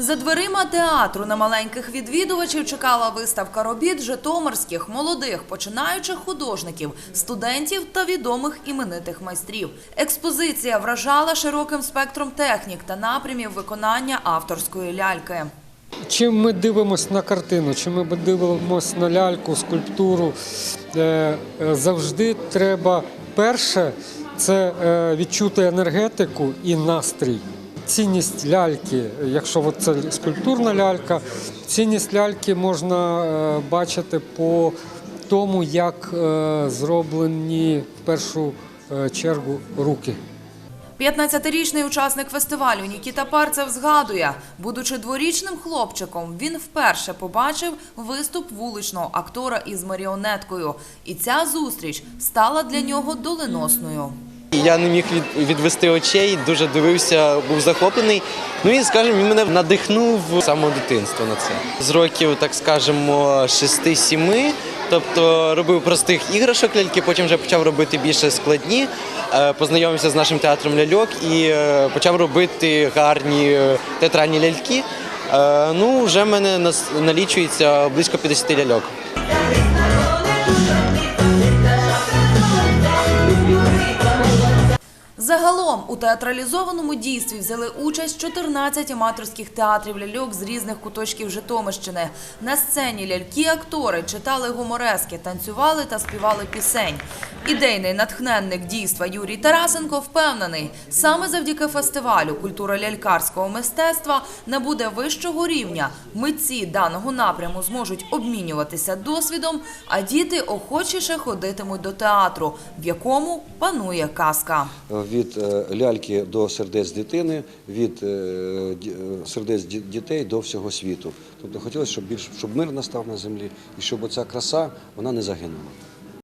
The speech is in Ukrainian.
За дверима театру на маленьких відвідувачів чекала виставка робіт житомирських молодих починаючих художників, студентів та відомих іменитих майстрів. Експозиція вражала широким спектром технік та напрямів виконання авторської ляльки. Чим ми дивимося на картину, чим ми дивимося на ляльку, скульптуру, е, е, завжди треба перше це е, відчути енергетику і настрій. Цінність ляльки, якщо це скульптурна лялька, цінність ляльки можна е, бачити по тому, як е, зроблені в першу е, чергу руки. 15-річний учасник фестивалю Нікіта Парцев згадує, будучи дворічним хлопчиком, він вперше побачив виступ вуличного актора із маріонеткою. І ця зустріч стала для нього доленосною. Я не міг відвести очей, дуже дивився, був захоплений. Ну і скажімо, він мене надихнув з самого дитинства на це. З років, так скажемо, 6-7, тобто робив простих іграшок ляльки, потім вже почав робити більше складні. Е, Познайомився з нашим театром ляльок і е, почав робити гарні е, театральні ляльки. Ну, вже в мене налічується близько 50 ляльок. Загалом у театралізованому дійстві взяли участь 14 аматорських театрів ляльок з різних куточків Житомирщини. На сцені ляльки-актори читали гуморески, танцювали та співали пісень. Ідейний натхненник дійства Юрій Тарасенко впевнений, саме завдяки фестивалю культура лялькарського мистецтва набуде вищого рівня. Митці даного напряму зможуть обмінюватися досвідом, а діти охочіше ходитимуть до театру, в якому панує казка. від е, ляльки до сердець дитини, від е, е, сердець дітей до всього світу. Тобто хотілося, щоб мир настав на землі і щоб оця краса не загинула.